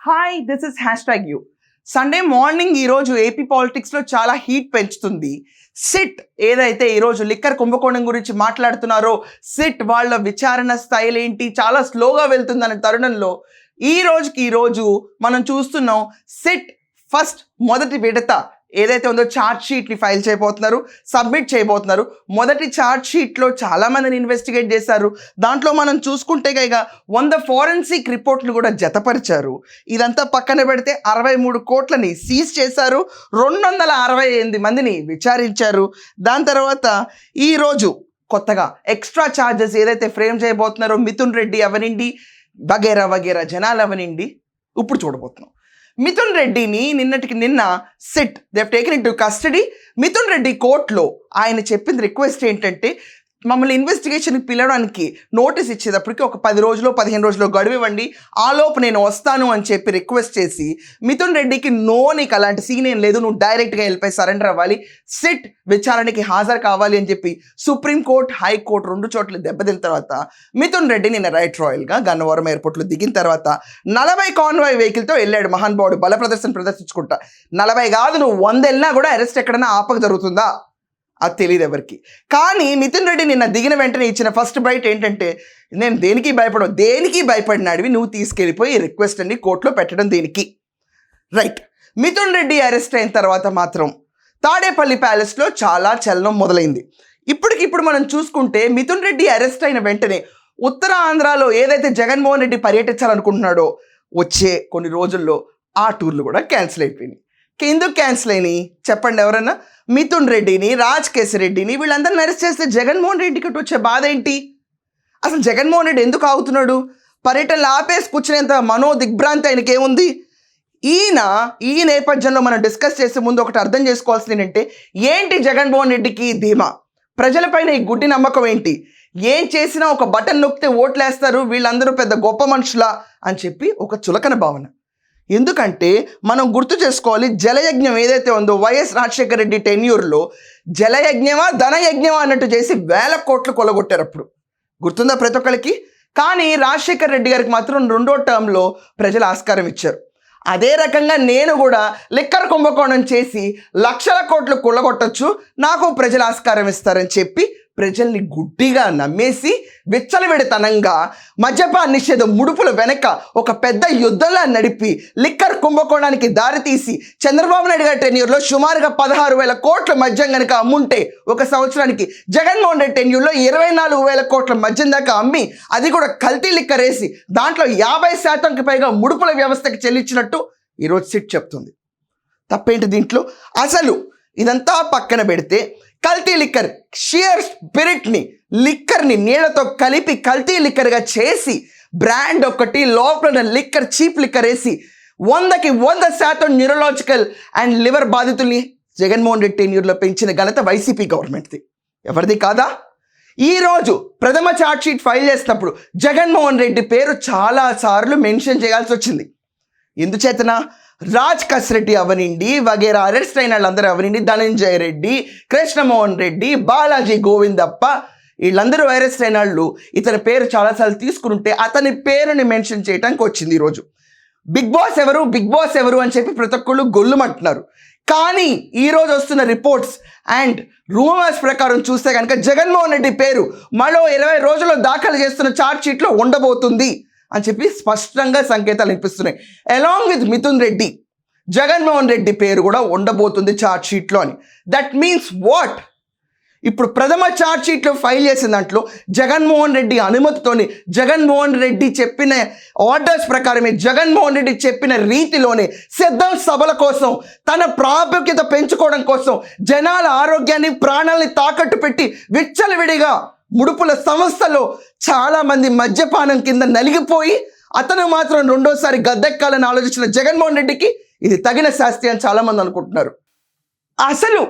Hi this is hashtag you Sunday morning ఈరోజు AP పాలిటిక్స్లో చాలా హీట్ పెంచుతుంది. సిట్ ఏదైతే ఈరోజు లిక్కర్ కుంభకోణం గురించి మాట్లాడుతున్నారో సిట్ వాళ్ళ విచారణ స్టైల్ ఏంటి చాలా స్లోగా వెళ్తుందనే తరుణంలో ఈ రోజుకి ఈ రోజు మనం చూస్తున్నాం సిట్ ఫస్ట్ మొదటి విడత ఏదైతే ఉందో ఛార్జ్ షీట్ని ఫైల్ చేయబోతున్నారు సబ్మిట్ చేయబోతున్నారు మొదటి ఛార్జ్ షీట్లో చాలా మందిని ఇన్వెస్టిగేట్ చేశారు. దాంట్లో మనం చూసుకుంటే ఇక వంద ఫోరెన్సిక్ రిపోర్ట్లు కూడా జతపరిచారు. ఇదంతా పక్కన పెడితే అరవై మూడు కోట్లని సీజ్ చేశారు. రెండు వందల అరవై ఎనిమిది మందిని విచారించారు. దాని తర్వాత ఈరోజు కొత్తగా ఎక్స్ట్రా ఛార్జెస్ ఏదైతే ఫ్రేమ్ చేయబోతున్నారో మిథున్ రెడ్డి అవనిండి వగేరా వగేరా జనాలు అవనిండి ఇప్పుడు చూడబోతున్నాం. మిథున్ రెడ్డిని నిన్నటికి నిన్న SIT they've taken into custody Mithun Reddy కోర్టులో ఆయన చెప్పింది రిక్వెస్ట్ ఏంటంటే మమ్మల్ని ఇన్వెస్టిగేషన్కి పిలవడానికి నోటీస్ ఇచ్చేటప్పటికి ఒక పది రోజులు పదిహేను రోజులు గడువు ఇవ్వండి. ఆలోపు నేను వస్తాను అని చెప్పి రిక్వెస్ట్ చేసి మిథున్ రెడ్డికి నో నీకు అలాంటి సీన్ ఏం లేదు. నువ్వు డైరెక్ట్గా వెళ్ళిపోయి సరెండర్ అవ్వాలి. సిట్ విచారణకి హాజరు కావాలి అని చెప్పి సుప్రీంకోర్టు హైకోర్టు రెండు చోట్ల దెబ్బతిన్న తర్వాత మిథున్ రెడ్డి నిన్న రైట్ రాయల్గా గన్నవరం ఎయిర్పోర్ట్లో దిగిన తర్వాత నలభై కాన్వాయ్ వెహికల్తో వెళ్ళాడు మహానుభావుడు. బల ప్రదర్శన ప్రదర్శించుకుంటా. నలభై కాదు నువ్వు వంద వెళ్ళినా కూడా అరెస్ట్ ఎక్కడైనా ఆపక జరుగుతుందా? అది తెలియదు ఎవరికి. కానీ మిథున్ రెడ్డి నిన్న దిగిన వెంటనే ఇచ్చిన ఫస్ట్ బైట్ ఏంటంటే నేను దేనికి భయపడవు దేనికి భయపడినాడివి? నువ్వు తీసుకెళ్ళిపోయి రిక్వెస్ట్ అన్ని కోర్టులో పెట్టడం దేనికి? రైట్ మిథున్ రెడ్డి అరెస్ట్ అయిన తర్వాత మాత్రం తాడేపల్లి ప్యాలెస్లో చాలా చలనం మొదలైంది. ఇప్పటికిప్పుడు మనం చూసుకుంటే మిథున్ రెడ్డి అరెస్ట్ అయిన వెంటనే ఉత్తర ఆంధ్రాలో ఏదైతే జగన్మోహన్ రెడ్డి పర్యటించాలనుకుంటున్నాడో వచ్చే కొన్ని రోజుల్లో ఆ టూర్లు కూడా క్యాన్సిల్ అయిపోయినాయి. ఎందుకు క్యాన్సిల్ అయినాయి. చెప్పండి ఎవరన్నా? మిథున్ రెడ్డిని రాజ్ రెడ్డిని వీళ్ళందరిని అరెస్ట్ చేస్తే జగన్మోహన్ రెడ్డికి వచ్చే బాధ ఏంటి? అసలు జగన్మోహన్ రెడ్డి ఎందుకు ఆగుతున్నాడు? పర్యటనలు ఆపేసి కూర్చునేంత మనో దిగ్భ్రాంతి ఆయనకి ఏముంది? ఈయన ఈ నేపథ్యంలో మనం డిస్కస్ చేసే ముందు ఒకటి అర్థం చేసుకోవాల్సింది ఏంటంటే ఏంటి జగన్మోహన్ రెడ్డికి ధీమా? ప్రజలపైన ఈ గుడ్డి నమ్మకం ఏంటి? ఏం చేసినా ఒక బటన్ నొక్కితే ఓట్లేస్తారు వీళ్ళందరూ పెద్ద గొప్ప మనుషులా అని చెప్పి ఒక చులకన భావన. ఎందుకంటే మనం గుర్తు చేసుకోవాలి జలయజ్ఞం ఏదైతే ఉందో వైఎస్ రాజశేఖర రెడ్డి టెన్యూర్లో జలయజ్ఞమా ధనయజ్ఞమా అన్నట్టు చేసి వేల కోట్లు కొలగొట్టారు అప్పుడు. గుర్తుందా ప్రతి ఒక్కరికి కానీ రాజశేఖర్ రెడ్డి గారికి మాత్రం రెండో టర్మ్లో ప్రజలు ఆస్కారం ఇచ్చారు. అదే రకంగా నేను కూడా లిక్కర్ కుంభకోణం చేసి లక్షల కోట్లు కుళ్ళగొట్టచ్చు నాకు ప్రజలు ఆస్కారం ఇస్తారని చెప్పి ప్రజల్ని గుడ్డిగా నమ్మేసి విచ్చలవిడితనంగా మద్యపాన నిషేధం ముడుపుల వెనక ఒక పెద్ద యుద్ధంలా నడిపి లిక్కర్ కుంభకోణానికి దారితీసి చంద్రబాబు నాయుడు గారి టెన్యూర్లో సుమారుగా పదహారు వేల కోట్ల మద్యం కనుక అమ్ముంటే ఒక సంవత్సరానికి జగన్మోహన్ రెడ్డి టెన్యూర్లో ఇరవై నాలుగు వేల కోట్ల మద్యం దాకా అమ్మి అది కూడా కల్తీ లిక్కర్ వేసి దాంట్లో యాభై శాతంకి పైగా ముడుపుల వ్యవస్థకి చెల్లించినట్టు ఈరోజు సిట్ చెప్తుంది. తప్పేంటి దీంట్లో? అసలు ఇదంతా పక్కన పెడితే కల్తీ లిక్కర్ షియర్ స్పిరిట్ని లిక్కర్ని నీళ్ళతో కలిపి కల్తీ లిక్కర్గా చేసి బ్రాండ్ ఒకటి లోపల లిక్కర్ చీప్ లిక్కర్ వేసి వందకి వంద శాతం న్యూరలాజికల్ అండ్ లివర్ బాధితుల్ని జగన్మోహన్ రెడ్డి టెన్యూర్లో పెంచిన ఘనత వైసీపీ గవర్నమెంట్ది. ఎవరిది కాదా? ఈరోజు ప్రథమ చార్జ్షీట్ ఫైల్ చేసినప్పుడు జగన్మోహన్ రెడ్డి పేరు చాలా సార్లు మెన్షన్ చేయాల్సి వచ్చింది. ఎందుచేతన? రాజ్ కసిరెడ్డి అవనిండి వగేరా అరెస్ట్ అయిన వాళ్ళందరూ అవనిండి ధనంజయ రెడ్డి కృష్ణమోహన్ రెడ్డి బాలాజీ గోవిందప్ప. వీళ్ళందరూ వైరస్ అయిన వాళ్ళు ఇతని పేరు చాలాసార్లు తీసుకుంటే అతని పేరుని మెన్షన్ చేయడానికి వచ్చింది ఈరోజు. బిగ్ బాస్ ఎవరు? బిగ్ బాస్ ఎవరు అని చెప్పి ప్రతి ఒక్కళ్ళు గొల్లుమంటున్నారు. కానీ ఈరోజు వస్తున్న రిపోర్ట్స్ అండ్ రూమర్స్ ప్రకారం చూస్తే కనుక జగన్మోహన్ రెడ్డి పేరు మరో ఇరవై రోజుల్లో దాఖలు చేస్తున్న ఛార్జ్ షీట్లో ఉండబోతుంది. అని చెప్పి స్పష్టంగా సంకేతాలు వినిపిస్తున్నాయి అలాంగ్ విత్ మిథున్ రెడ్డి జగన్మోహన్ రెడ్డి పేరు కూడా ఉండబోతుంది ఛార్జ్ షీట్లో అని. దట్ మీన్స్ వాట్ ఇప్పుడు ప్రథమ ఛార్జ్ షీట్లో ఫైల్ చేసిన దాంట్లో జగన్మోహన్ రెడ్డి అనుమతితోని జగన్మోహన్ రెడ్డి చెప్పిన ఆర్డర్స్ ప్రకారమే జగన్మోహన్ రెడ్డి చెప్పిన రీతిలోనే సిద్ధం సభల కోసం తన ప్రాముఖ్యత పెంచుకోవడం కోసం జనాల ఆరోగ్యాన్ని ప్రాణాలని తాకట్టు పెట్టి విచ్చలవిడిగా ముడుపుల సంస్థలో చాలామంది మద్యపానం కింద నలిగిపోయి అతను మాత్రం రెండోసారి గద్దెక్కాలని ఆలోచించిన జగన్మోహన్ రెడ్డికి ఇది తగిన శాస్తి అని చాలామంది అనుకుంటున్నారు. అసలు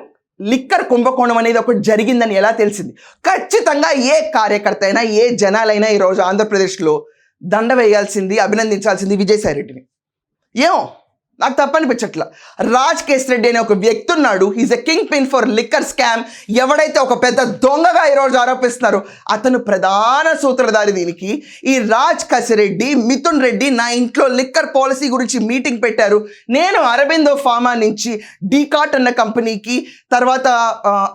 లిక్కర్ కుంభకోణం అనేది ఒకటి జరిగిందని ఎలా తెలిసింది? ఖచ్చితంగా ఏ కార్యకర్త అయినా ఏ జనాలైనా ఈరోజు ఆంధ్రప్రదేశ్లో దండ వేయాల్సింది అభినందించాల్సింది విజయసాయి రెడ్డిని. ఏమో? నాకు తప్పనిపించట్ల రాజ్ కేస్ రెడ్డి అనే ఒక వ్యక్తి ఉన్నాడు. Is a kingpin for liquor scam ఎవడైతే ఒక పెద్ద దొంగగా ఈరోజు ఆరోపిస్తున్నారో అతను ప్రధాన సూత్రధారి దీనికి. ఈ రాజ్ కసిరెడ్డి మిథున్ రెడ్డి నా ఇంట్లో లిక్కర్ పాలసీ గురించి మీటింగ్ పెట్టారు. నేను అరబిందో ఫార్మా నుంచి డీకాట్ అన్న కంపెనీకి తర్వాత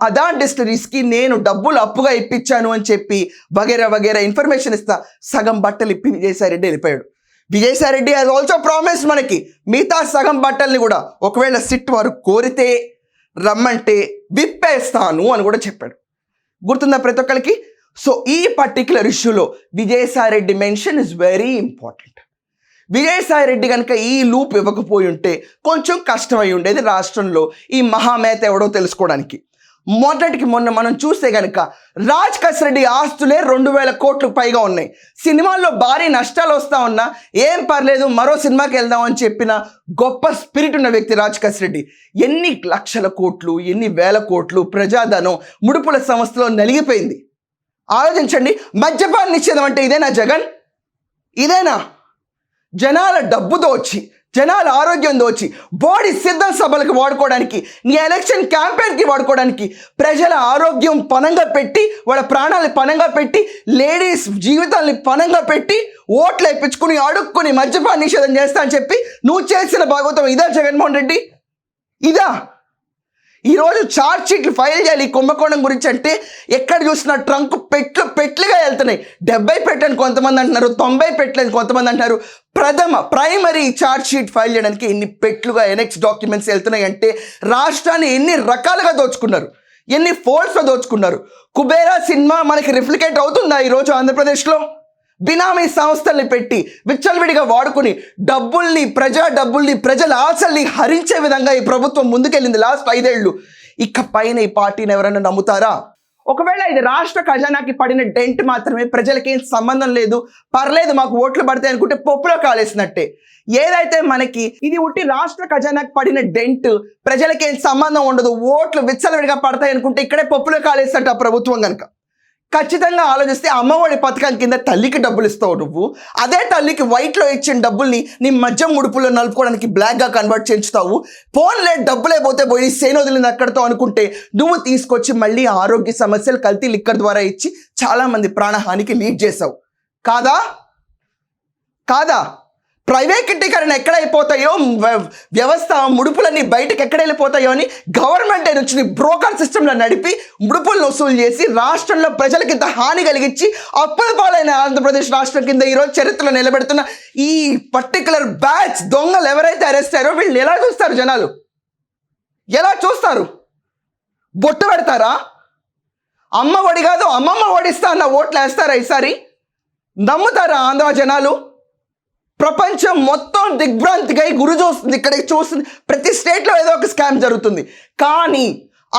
అదాన్ డిస్టరీస్కి నేను డబ్బులు అప్పుగా ఇప్పించాను అని చెప్పి వగేరా వగేరా ఇన్ఫర్మేషన్ ఇస్తా సగం బట్టలు ఇప్పి విజయసాయిరెడ్డి వెళ్ళిపోయాడు. విజయసాయిరెడ్డి హాజ్ ఆల్సో ప్రామిస్ మనకి మిగతా సగం బట్టల్ని కూడా ఒకవేళ సిట్ వారు కోరితే రమ్మంటే విప్పేస్తాను అని కూడా చెప్పాడు. గుర్తుందా ప్రతి ఒక్కరికి సో ఈ పర్టిక్యులర్ ఇష్యూలో Vijayasai Reddy mention is very important Vijayasai Reddy కనుక ఈ లూప్ ఇవ్వకపోయి ఉంటే కొంచెం కష్టమై ఉండేది రాష్ట్రంలో ఈ మహామేత ఎవడో తెలుసుకోవడానికి. మొదటికి మొన్న మనం చూస్తే కనుక రాజ్ కసిరెడ్డి ఆస్తులే రెండు వేల కోట్లు పైగా ఉన్నాయి. సినిమాల్లో భారీ నష్టాలు వస్తా ఉన్నా ఏం పర్లేదు మరో సినిమాకి వెళ్దాం అని చెప్పిన గొప్ప స్పిరిట్ ఉన్న వ్యక్తి రాజ్ కసిరెడ్డి ఎన్ని లక్షల కోట్లు ఎన్ని వేల కోట్లు ప్రజాధనం ముడుపుల సంస్థలో నలిగిపోయింది. ఆలోచించండి మద్యపాన నిషేధం అంటే ఇదేనా జగన్? ఇదేనా? జనాల డబ్బుతో వచ్చి జనాల ఆరోగ్యం దోచి బాడీ సిద్ధం సభలకు వాడుకోవడానికి నీ ఎలక్షన్ క్యాంపెయిన్కి వాడుకోవడానికి ప్రజల ఆరోగ్యం పనంగా పెట్టి వాళ్ళ ప్రాణాలని పనంగా పెట్టి లేడీస్ జీవితాల్ని పనంగా పెట్టి ఓట్లు ఇప్పించుకుని అడుక్కుని మద్యపాన నిషేధం చేస్తా అని చెప్పి నువ్వు చేసిన భాగవతం ఇదా జగన్మోహన్ రెడ్డి? ఇదా? ఈరోజు ఛార్జ్ షీట్లు ఫైల్ చేయాలి. ఈ కుంభకోణం గురించి అంటే ఎక్కడ చూసినా ట్రంక్ పెట్లు పెట్లుగా వెళ్తున్నాయి. డెబ్బై పెట్టని కొంతమంది అంటున్నారు తొంభై పెట్టలని కొంతమంది అంటున్నారు. ప్రథమ ప్రైమరీ ఛార్జ్ షీట్ ఫైల్ చేయడానికి ఎన్ని పెట్లుగా ఎనెక్స్ డాక్యుమెంట్స్ వెళ్తున్నాయి అంటే రాష్ట్రాన్ని ఎన్ని రకాలుగా దోచుకున్నారు ఎన్ని ఫోల్డ్స్లో దోచుకున్నారు. కుబేరా సినిమా మనకి రిఫ్లికేట్ అవుతుందా ఈరోజు ఆంధ్రప్రదేశ్లో? బినామీ సంస్థల్ని పెట్టి విచ్చలవిడిగా వాడుకుని డబ్బుల్ని ప్రజా డబ్బుల్ని ప్రజల ఆశల్ని హరించే విధంగా ఈ ప్రభుత్వం ముందుకెళ్ళింది లాస్ట్ ఐదేళ్ళు ఇక పైన ఈ పార్టీని ఎవరైనా నమ్ముతారా? ఒకవేళ ఇది రాష్ట్ర ఖజానాకి పడిన డెంట్ మాత్రమే ప్రజలకేం సంబంధం లేదు పర్లేదు మాకు ఓట్లు పడతాయి అనుకుంటే పప్పులో కాలేసినట్టే. ఏదైతే మనకి ఇది ఉట్టి రాష్ట్ర ఖజానాకి పడిన డెంట్ ప్రజలకేం సంబంధం ఉండదు ఓట్లు విచ్చలవిడిగా పడతాయి అనుకుంటే ఇక్కడే పప్పులో కాలేసినట్టు ఆ ప్రభుత్వం కనుక ఖచ్చితంగా ఆలోచిస్తే అమ్మఒడి పథకం కింద తల్లికి డబ్బులు ఇస్తావు నువ్వు. అదే తల్లికి వైట్లో ఇచ్చిన డబ్బుల్ని నీ మధ్య ముడుపులో నలుపుకోవడానికి బ్లాక్గా కన్వర్ట్ చేయించుతావు. ఫోన్లే డబ్బులే పోతే పోయి సేను వదిలింది అక్కడితో అనుకుంటే నువ్వు తీసుకొచ్చి మళ్ళీ ఆరోగ్య సమస్యలు కల్తీ లిక్కర్ ద్వారా ఇచ్చి చాలామంది ప్రాణహానికి లీడ్ చేసావు కాదా? కాదా? ప్రైవేటీకరణ ఎక్కడైపోతాయో వ్యవస్థ ముడుపులన్నీ బయటకు ఎక్కడ వెళ్ళిపోతాయో అని గవర్నమెంట్ వచ్చిన బ్రోకర్ సిస్టంలో నడిపి ముడుపులను వసూలు చేసి రాష్ట్రంలో ప్రజలకి ఇంత హాని కలిగించి అప్పుల పాలైన ఆంధ్రప్రదేశ్ రాష్ట్రం కింద ఈరోజు చరిత్రలో నిలబెడుతున్న ఈ పర్టికులర్ బ్యాచ్ దొంగలు ఎవరైతే అరెస్ట్ అయ్యారో ఎలా చూస్తారు జనాలు? ఎలా చూస్తారు? బొట్టు పెడతారా? అమ్మ ఒడి కాదు అమ్మమ్మ ఓడిస్తా అన్న ఓట్లు వేస్తారా ఈసారి? నమ్ముతారా ఆంధ్ర జనాలు? ప్రపంచం మొత్తం దిగ్భ్రాంతికై గురి చూస్తుంది ఇక్కడ చూస్తుంది. ప్రతి స్టేట్లో ఏదో ఒక స్కామ్ జరుగుతుంది. కానీ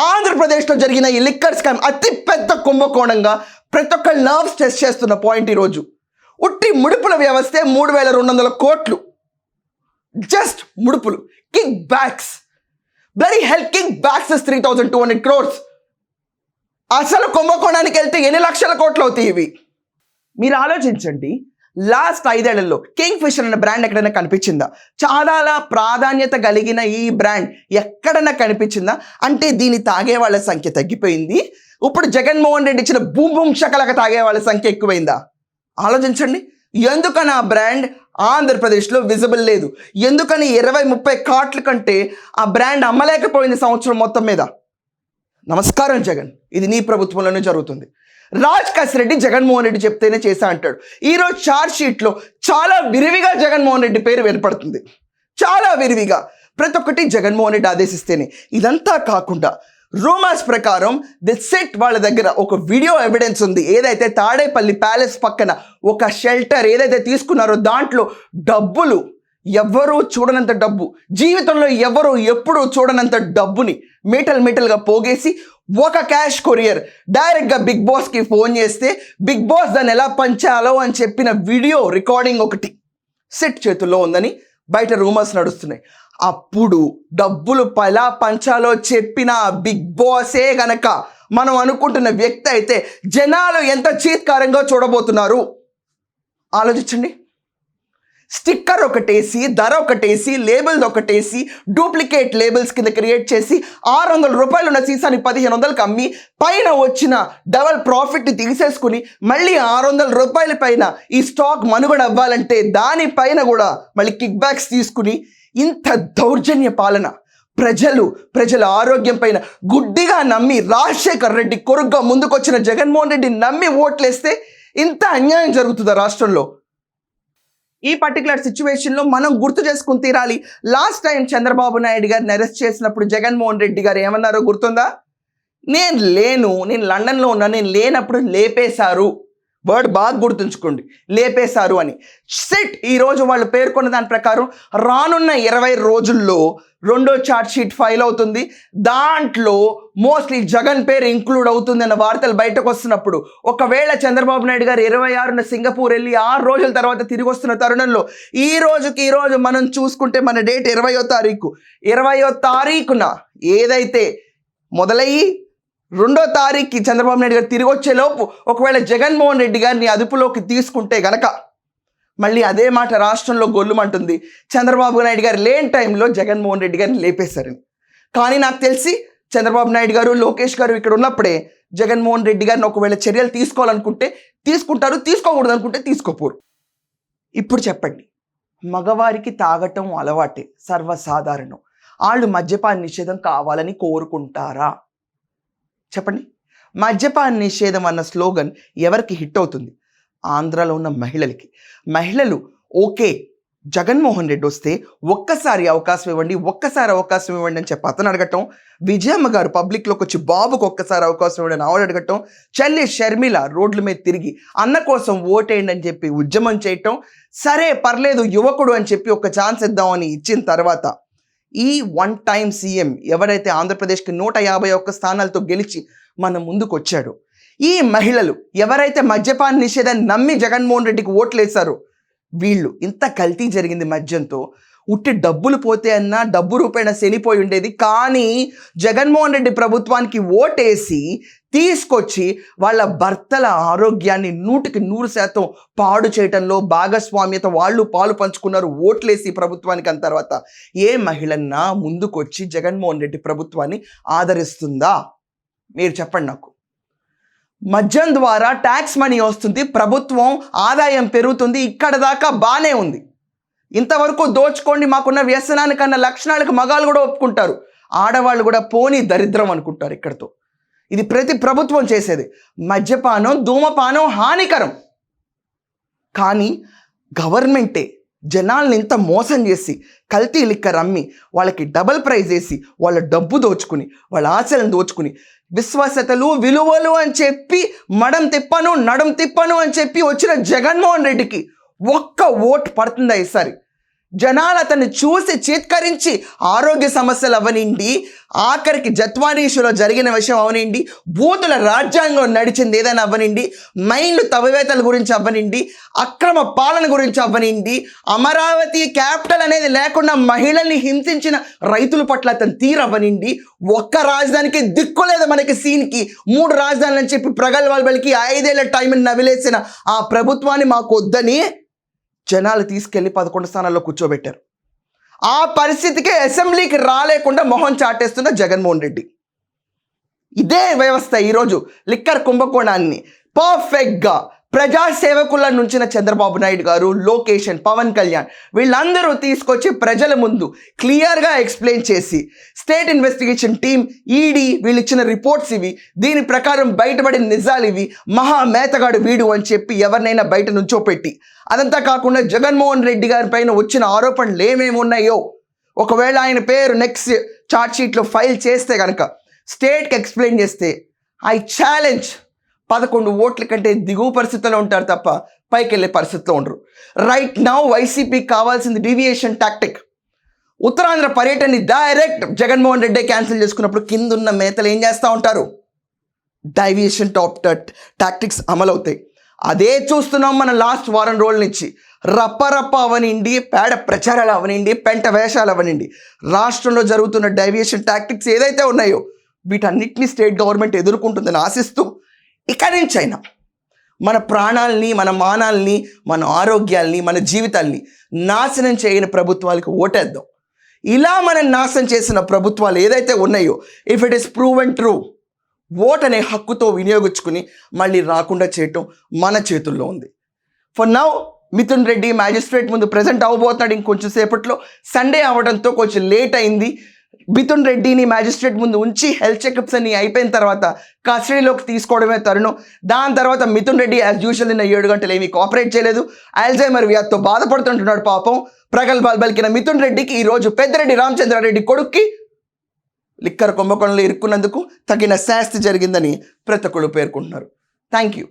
ఆంధ్రప్రదేశ్లో జరిగిన ఈ లిక్కర్ స్కామ్ అతి పెద్ద కుంభకోణంగా ప్రతి ఒక్క నర్వ్స్ టెస్ట్ చేస్తున్న పాయింట్ ఈరోజు. ఉట్టి ముడుపుల వ్యవస్థే మూడు వేల రెండు వందల కోట్లు. జస్ట్ ముడుపులు. Kickbacks very health kickbacks three thousand two hundred crores అసలు కుంభకోణానికి వెళ్తే ఎన్ని లక్షల కోట్లు అవుతాయి ఇవి? మీరు ఆలోచించండి. లాస్ట్ ఐదేళ్ళలో కింగ్ ఫిషర్ అనే బ్రాండ్ ఎక్కడైనా కనిపించిందా? చాలా ప్రాధాన్యత కలిగిన ఈ బ్రాండ్ ఎక్కడైనా కనిపించిందా? అంటే దీన్ని తాగే వాళ్ళ సంఖ్య తగ్గిపోయింది. ఇప్పుడు జగన్మోహన్ రెడ్డి ఇచ్చిన భూమ్ భూమ్ షకలక తాగే వాళ్ళ సంఖ్య ఎక్కువైందా? ఆలోచించండి. ఎందుకని ఆ బ్రాండ్ ఆంధ్రప్రదేశ్లో విజిబుల్ లేదు? ఎందుకని ఇరవై ముప్పై కార్ట్ల కంటే ఆ బ్రాండ్ అమ్మలేకపోయింది సంవత్సరం మొత్తం మీద? నమస్కారం జగన్. ఇది నీ ప్రభుత్వంలోనే జరుగుతుంది. రాజ్ కసిరెడ్డి జగన్మోహన్ రెడ్డి చెప్తేనే చేశా అంటాడు. ఈరోజు చార్జ్షీట్లో చాలా విరివిగా జగన్మోహన్ రెడ్డి పేరు వినపడుతుంది. చాలా విరివిగా. ప్రతి ఒక్కటి జగన్మోహన్ రెడ్డి ఆదేశిస్తేనే. ఇదంతా కాకుండా రూమర్స్ ప్రకారం ది సెట్ వాళ్ళ దగ్గర ఒక వీడియో ఎవిడెన్స్ ఉంది. ఏదైతే తాడేపల్లి ప్యాలెస్ పక్కన ఒక షెల్టర్ ఏదైతే తీసుకున్నారో దాంట్లో డబ్బులు ఎవ్వరూ చూడనంత డబ్బు. జీవితంలో ఎవరు ఎప్పుడూ చూడనంత డబ్బుని మీటల్ మీటల్గా పోగేసి ఒక క్యాష్ కొరియర్. డైరెక్ట్గా బిగ్ బాస్కి ఫోన్ చేస్తే బిగ్ బాస్ దాన్ని ఎలా పంచాలో అని చెప్పిన వీడియో రికార్డింగ్ ఒకటి సెట్ చేతుల్లో ఉందని బయట రూమర్స్ నడుస్తున్నాయి. అప్పుడు డబ్బులు ఎలా పంచాలో చెప్పిన బిగ్ బాసే గనక మనం అనుకుంటున్న వ్యక్తి అయితే జనాలు ఎంత చీత్కారంగా చూడబోతున్నారు. ఆలోచించండి. స్టిక్కర్ ఒకటేసి ధర ఒకటేసి లేబుల్ ఒకటేసి డూప్లికేట్ లేబుల్స్ కింద క్రియేట్ చేసి ఆరు వందల రూపాయలు ఉన్న సీసాని పదిహేను వందలకు అమ్మి పైన వచ్చిన డబల్ ప్రాఫిట్ తీసేసుకుని మళ్ళీ ఆరు వందల రూపాయల పైన ఈ స్టాక్ మనుగడ అవ్వాలంటే దానిపైన కూడా మళ్ళీ కిక్ బ్యాక్స్ తీసుకుని ఇంత దౌర్జన్య పాలన. ప్రజలు ప్రజల ఆరోగ్యం పైన గుడ్డిగా నమ్మి రాజశేఖర్ రెడ్డి కొరుగ్గా ముందుకొచ్చిన జగన్మోహన్ రెడ్డి నమ్మి ఓట్లేస్తే ఇంత అన్యాయం జరుగుతుందా రాష్ట్రంలో? ఈ పర్టికులర్ సిచ్యువేషన్లో మనం గుర్తు చేసుకుని తీరాలి. లాస్ట్ టైం చంద్రబాబు నాయుడు గారిని అరెస్ట్ చేసినప్పుడు జగన్మోహన్ రెడ్డి గారు ఏమన్నారో గుర్తుందా? నేను లేను నేను లండన్లో ఉన్నా నేను లేనప్పుడు లేపేశారు. వర్డ్ బాగా గుర్తుంచుకోండి. లేపేశారు అని. సిట్ ఈరోజు వాళ్ళు పేర్కొన్న దాని ప్రకారం రానున్న ఇరవై రోజుల్లో రెండో చార్జ్ షీట్ ఫైల్ అవుతుంది. దాంట్లో మోస్ట్లీ జగన్ పేరు ఇంక్లూడ్ అవుతుంది అన్న వార్తలు బయటకు వస్తున్నప్పుడు ఒకవేళ చంద్రబాబు నాయుడు గారు ఇరవై ఆరున సింగపూర్ వెళ్ళి ఆరు రోజుల తర్వాత తిరిగి వస్తున్న తరుణంలో ఈ రోజుకి ఈ రోజు మనం చూసుకుంటే మన డేట్ ఇరవయో తారీఖు. ఇరవయో తారీఖున ఏదైతే మొదలయ్యి రెండో తారీఖుకి చంద్రబాబు నాయుడు గారు తిరిగి వచ్చేలోపు ఒకవేళ జగన్మోహన్ రెడ్డి గారిని అదుపులోకి తీసుకుంటే గనక మళ్ళీ అదే మాట రాష్ట్రంలో గొల్లుమంటుంది. చంద్రబాబు నాయుడు గారు లేని టైంలో జగన్మోహన్ రెడ్డి గారిని లేపేశారని కానీ నాకు తెలిసి చంద్రబాబు నాయుడు గారు లోకేష్ గారు ఇక్కడ ఉన్నప్పుడే జగన్మోహన్ రెడ్డి గారిని ఒకవేళ చర్యలు తీసుకోవాలనుకుంటే తీసుకుంటారు తీసుకోకూడదు అనుకుంటే తీసుకోపోరు. ఇప్పుడు చెప్పండి. మగవారికి తాగటం అలవాటే సర్వసాధారణం. వాళ్ళు మద్యపాన నిషేధం కావాలని కోరుకుంటారా? చెప్పండి. మద్యపాన నిషేధం అన్న స్లోగన్ ఎవరికి హిట్ అవుతుంది? ఆంధ్రాలో ఉన్న మహిళలకి. మహిళలు ఓకే జగన్మోహన్ రెడ్డి వస్తే ఒక్కసారి అవకాశం ఇవ్వండి ఒక్కసారి అవకాశం ఇవ్వండి అని చెప్పి అతను అడగటం విజయమ్మ గారు పబ్లిక్లోకి వచ్చి బాబుకు ఒక్కసారి అవకాశం ఇవ్వండి అని ఆవిడ అడగటం చెల్లి షర్మిల రోడ్ల మీద తిరిగి అన్న కోసం ఓటేయండి అని చెప్పి ఉద్యమం చేయటం సరే పర్లేదు యువకుడు అని చెప్పి ఒక ఛాన్స్ ఇద్దామని ఇచ్చిన తర్వాత ఈ వన్ టైం సీఎం ఎవరైతే ఆంధ్రప్రదేశ్కి నూట యాభై ఒక్క స్థానాలతో గెలిచి మన ముందుకు ఈ మహిళలు ఎవరైతే మద్యపాన నిషేధాన్ని నమ్మి జగన్మోహన్ రెడ్డికి ఓట్లేశారో వీళ్ళు ఇంత కల్తీ జరిగింది మద్యంతో ఉట్టి డబ్బులు పోతే అన్నా డబ్బు రూపేణ శనిపోయి ఉండేది. కానీ జగన్మోహన్ రెడ్డి ప్రభుత్వానికి ఓటేసి తీసుకొచ్చి వాళ్ళ భర్తల ఆరోగ్యాన్ని నూటికి నూరు శాతం పాడు చేయటంలో భాగస్వామ్యత వాళ్ళు పాలు పంచుకున్నారు. ఓట్లేసి ప్రభుత్వానికి అన్న తర్వాత ఏ మహిళన్నా ముందుకొచ్చి జగన్మోహన్ రెడ్డి ప్రభుత్వాన్ని ఆదరిస్తుందా? మీరు చెప్పండి నాకు. మద్యం ద్వారా ట్యాక్స్ మనీ వస్తుంది ప్రభుత్వం ఆదాయం పెరుగుతుంది ఇక్కడ దాకా బాగానే ఉంది. ఇంతవరకు దోచుకోండి మాకున్న వ్యసనానికన్నా లక్షణాలకు మగాళ్ళు కూడా ఒప్పుకుంటారు. ఆడవాళ్ళు కూడా పోనీ దరిద్రం అనుకుంటారు ఇక్కడతో. ఇది ప్రతి ప్రభుత్వం చేసేది. మద్యపానం ధూమపానం హానికరం. కానీ గవర్నమెంటే జనాల్ని ఇంత మోసం చేసి కల్తీ లిక్కర్ అమ్మి వాళ్ళకి డబల్ ప్రైజ్ వేసి వాళ్ళ డబ్బు దోచుకుని వాళ్ళ ఆశలను దోచుకుని విశ్వాసతలు విలువలు అని చెప్పి మడం తిప్పను నడం తిప్పను అని చెప్పి వచ్చిన జగన్మోహన్ రెడ్డికి ఒక్క ఓట్ పడుతుందా ఈసారి? జనాలు అతన్ని చూసి చీత్కరించి ఆరోగ్య సమస్యలు అవనిండి ఆఖరికి జత్వానీషులో జరిగిన విషయం అవనిండి బూతుల రాజ్యాంగం నడిచింది ఏదైనా అవ్వనిండి మైండ్ తవ్వేతల గురించి అవ్వనిండి అక్రమ పాలన గురించి అవ్వనిండి అమరావతి క్యాపిటల్ అనేది లేకుండా మహిళల్ని హింసించిన రైతుల పట్ల అతను తీరవ్వనిండి ఒక్క రాజధానికి దిక్కులేదు మనకి సీన్కి. మూడు రాజధానులు అని చెప్పి ప్రగల్భాలు బలికి ఐదేళ్ళ టైం నవిలేసిన ఆ ప్రభుత్వాన్ని మాకు వద్దని జనాలు తీసుకెళ్ళి పదకొండు స్థానాల్లో కూర్చోబెట్టారు. ఆ పరిస్థితికి అసెంబ్లీకి రాలేకుండా మొహం చాటేస్తున్న జగన్మోహన్ రెడ్డి. ఇదే వ్యవస్థ ఈరోజు లిక్కర్ కుంభకోణాన్ని పర్ఫెక్ట్గా ప్రజాసేవకుల నుంచిన చంద్రబాబు నాయుడు గారు లోకేషన్ పవన్ కళ్యాణ్ వీళ్ళందరూ తీసుకొచ్చి ప్రజల ముందు క్లియర్గా ఎక్స్ప్లెయిన్ చేసి స్టేట్ ఇన్వెస్టిగేషన్ టీం ఈడీ వీళ్ళు ఇచ్చిన రిపోర్ట్స్ ఇవి దీని ప్రకారం బయటపడిన నిజాలు ఇవి మహా మేతగాడు వీడు అని చెప్పి ఎవరినైనా బయట నుంచో పెట్టి. అదంతా కాకుండా జగన్మోహన్ రెడ్డి గారి పైన వచ్చిన ఆరోపణలు ఏమేమి ఉన్నాయో. ఒకవేళ ఆయన పేరు నెక్స్ట్ ఛార్జ్ షీట్లో ఫైల్ చేస్తే కనుక స్టేట్కి ఎక్స్ప్లెయిన్ చేస్తే ఐ ఛాలెంజ్ పదకొండు ఓట్ల కంటే దిగువ పరిస్థితిలో ఉంటారు తప్ప పైకి వెళ్ళే పరిస్థితిలో ఉండరు. రైట్ నౌ వైసీపీకి కావాల్సింది డీవియేషన్ టాక్టిక్ ఉత్తరాంధ్ర పర్యటనని డైరెక్ట్ జగన్మోహన్ రెడ్డి క్యాన్సిల్ చేసుకున్నప్పుడు కింద ఉన్న మేతలు ఏం చేస్తూ ఉంటారు? డైవియేషన్ టాప్ టాక్టిక్స్ అమలవుతాయి. అదే చూస్తున్నాం మన లాస్ట్ వారం రోజుల నుంచి. రప్ప రప్ప అవనిండి పేడ ప్రచారాలు అవనిండి పెంట వేషాలు అవనిండి. రాష్ట్రంలో జరుగుతున్న డైవియేషన్ టాక్టిక్స్ ఏదైతే ఉన్నాయో వీటన్నిటిని స్టేట్ గవర్నమెంట్ ఎదుర్కొంటుందని ఆశిస్తూ ఇక్కడి నుంచి అయినా మన ప్రాణాల్ని మన మానాల్ని మన ఆరోగ్యాల్ని మన జీవితాల్ని నాశనం చేయని ప్రభుత్వాలకు ఓటేద్దాం. ఇలా మనం నాశనం చేసిన ప్రభుత్వాలు ఏదైతే ఉన్నాయో if it is prove and true vote అనే హక్కుతో వినియోగించుకుని మళ్ళీ రాకుండా చేయటం మన చేతుల్లో ఉంది. For now Mithun Reddy magistrate ముందు ప్రజెంట్ అవ్వబోతున్నాడు ఇంకొంచెం సేపట్లో. సండే అవడంతో కొంచెం లేట్ అయింది. మిథున్ రెడ్డిని మ్యాజిస్ట్రేట్ ముందు ఉంచి హెల్త్ చెకప్స్ అన్ని అయిపోయిన తర్వాత కస్టడీలోకి తీసుకోవడమే తరుణం. దాని తర్వాత మిథున్ రెడ్డి యాజ్ యూజువల్ నిన్న ఏడు గంటలు ఏమీ కోఆపరేట్ చేయలేదు. అల్జైమర్ వ్యాధితో బాధపడుతుంటున్నాడు పాపం. ప్రగల్భాలు పలికిన మిథున్ రెడ్డికి ఈరోజు పెద్దిరెడ్డి రామచంద్రారెడ్డి కొడుక్కి లిక్కర్ కుంభకోణంలో ఇరుక్కున్నందుకు తగిన శాస్తి జరిగిందని ప్రతి ఒక్కళ్ళు పేర్కొంటున్నారు. Thank you